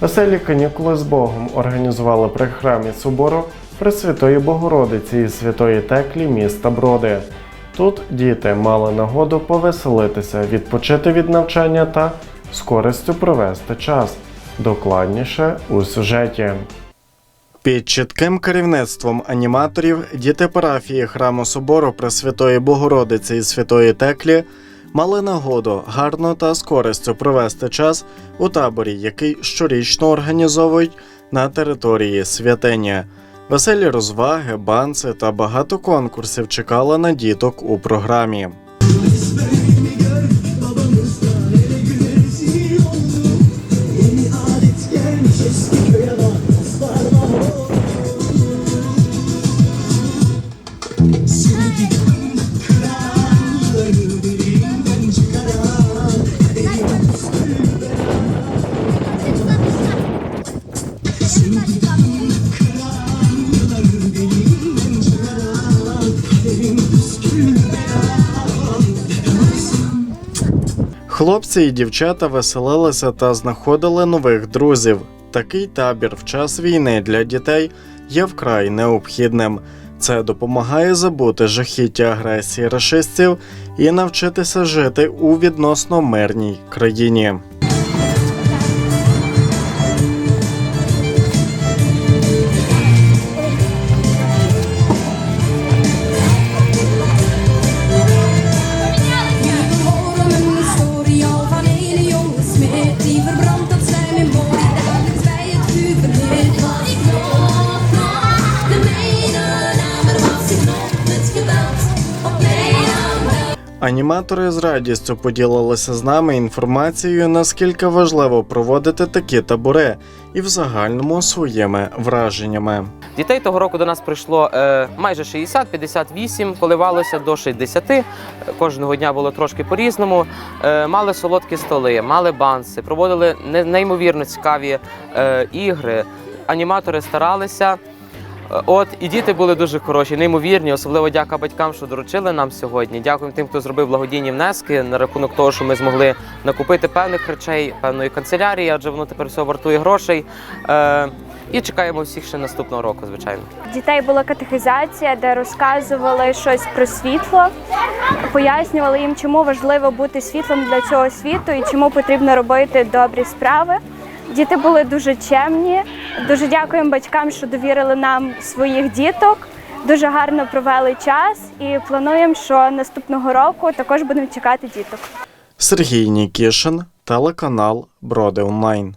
Веселі канікули з Богом організували при храмі собору Пресвятої Богородиці і Святої Теклі міста Броди. Тут діти мали нагоду повеселитися, відпочити від навчання та з користю провести час. Докладніше у сюжеті. Під чітким керівництвом аніматорів діти парафії храму собору Пресвятої Богородиці і Святої Теклі мали нагоду гарно та з користю провести час у таборі, який щорічно організовують на території святині. Веселі розваги, банси та багато конкурсів чекали на діток у програмі. Хлопці і дівчата веселилися та знаходили нових друзів. Такий табір в час війни для дітей є вкрай необхідним. Це допомагає забути жахіття агресії рашистів і навчитися жити у відносно мирній країні. Аніматори з радістю поділилися з нами інформацією, наскільки важливо проводити такі табори, і в загальному своїми враженнями. Дітей того року до нас прийшло е, майже 60, 58, коливалося до 60. Е, Кожного дня було трошки по-різному. Е, мали солодкі столи, мали банси, проводили не- неймовірно цікаві е, ігри. Аніматори старалися. Е, От і діти були дуже хороші, неймовірні. Особливо дяка батькам, що доручили нам сьогодні. Дякуємо тим, хто зробив благодійні внески на рахунок того, що ми змогли накупити певних речей, певної канцелярії, адже воно тепер все вартує грошей. Е, і чекаємо всіх ще наступного року, звичайно. дітей була катехізація, де розказували щось про світло, пояснювали їм, чому важливо бути світлом для цього світу і чому потрібно робити добрі справи. Діти були дуже чемні. Дуже дякуємо батькам, що довірили нам своїх діток. Дуже гарно провели час і плануємо, що наступного року також будемо чекати діток. Сергій Нікішин, телеканал Броди Онлайн.